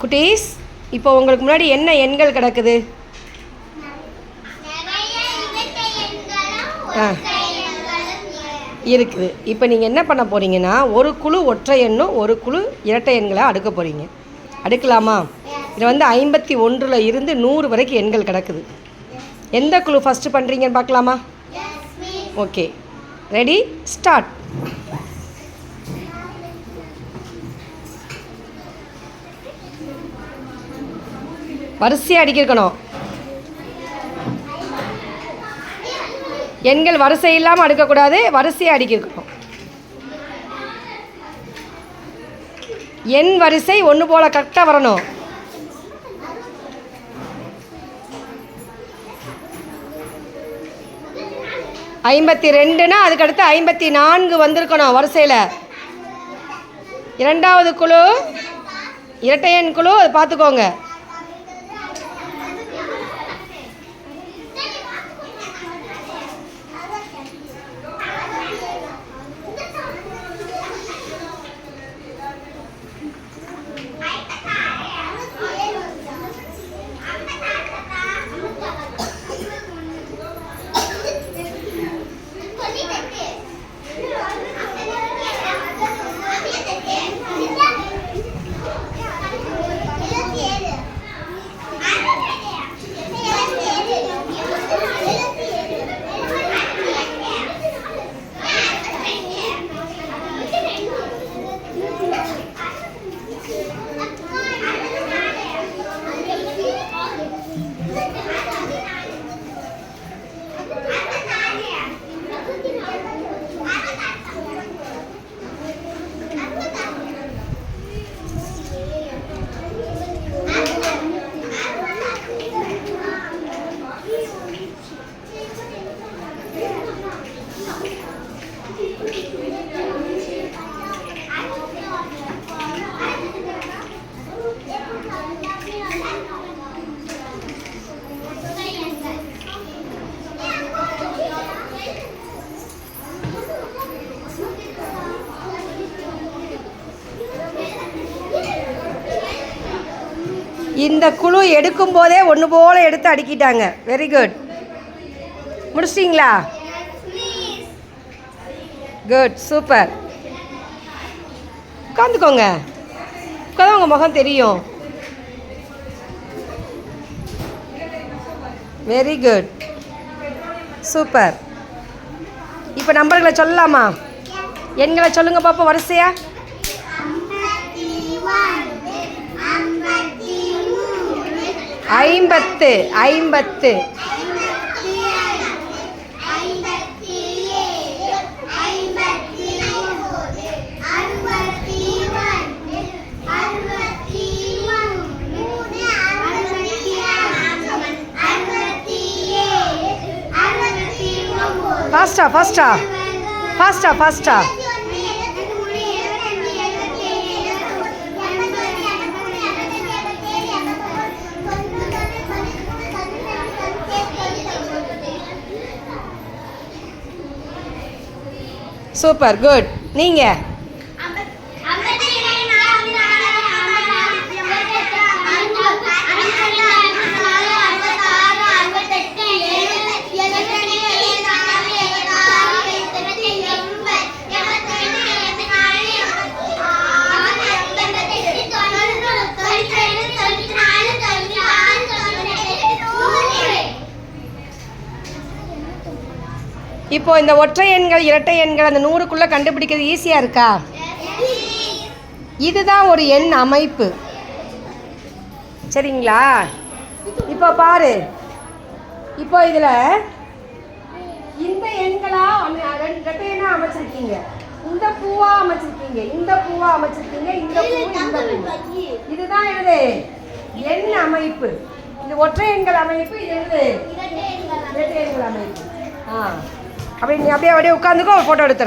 குட்டீஸ் இப்போ உங்களுக்கு முன்னாடி என்ன எண்கள் கிடக்குது? ஆ. இருக்குது. இப்போ நீங்கள் என்ன பண்ண போகிறீங்கன்னா ஒரு குழு ஒற்றை எண்ணும் ஒரு குழு இரட்டை எண்களை அடுக்க போகிறீங்க அடுக்கலாமா? இதில் வந்து ஐம்பத்தி ஒன்றில் இருந்து நூறு வரைக்கும் எண்கள் கிடக்குது. எந்த குழு ஃபஸ்ட்டு பண்ணுறீங்கன்னு பார்க்கலாமா? ஓகே ரெடி ஸ்டார்ட் வரிசையாக அடிக்கிருக்கணும். எண்கள் வரிசை இல்லாமல் அடுக்கக்கூடாது வரிசையாக அடிக்கிருக்கணும். எண் வரிசை ஒன்று போல் கரெக்டாக வரணும். ஐம்பத்தி ரெண்டுனா அதுக்கடுத்து ஐம்பத்தி நான்கு வந்திருக்கணும் வரிசையில். இரண்டாவது குழு இரட்டையன் குழு அது பார்த்துக்கோங்க. இந்த குழு எடுக்கும் போதே ஒன்று போல் எடுத்து அடுக்கிட்டாங்க. வெரி குட் முடிச்சிட்டிங்களா? குட் சூப்பர் உட்காந்துக்கோங்க. உட்காந்து உங்கள் முகம் தெரியும். வெரி குட் சூப்பர் இப்போ நம்பர்களை சொல்லலாமா? எண்களை சொல்லுங்க பாப்போம். வரிசையா? ஐம்பத்து ஐம்பத்து. ஃபாஸ்டா ஃபாஸ்டா ஃபாஸ்டா ஃபாஸ்டா சூப்பர் குட். நீங்கள் இப்போ இந்த ஒற்றை எண்கள் இரட்டை எண்கள் அந்த நூறுக்குள்ளே கண்டுபிடிக்கிறது ஈஸியாக இருக்கா? இதுதான் ஒரு எண் அமைப்பு. சரிங்களா? இப்போ பாரு. இப்போ இதில் இந்த எண்களா ரெண்டு ரெட்டை எண்ணா அமைச்சிருக்கீங்க. இந்த பூவா அமைச்சிருக்கீங்க. இந்த பூவா அமைச்சிருக்கீங்க. இந்த பூ இந்த பூ இதுதான் என்னது? எண் அமைப்பு. இது ஒற்றை எண்கள் அமைப்பு இது என்னது? இரட்டை எண்கள் அமைப்பு. ஆ. அப்படி நீ அப்படியே அப்படியே உட்காந்துக்கோ ஃபோட்டோ எடுத்துறேன்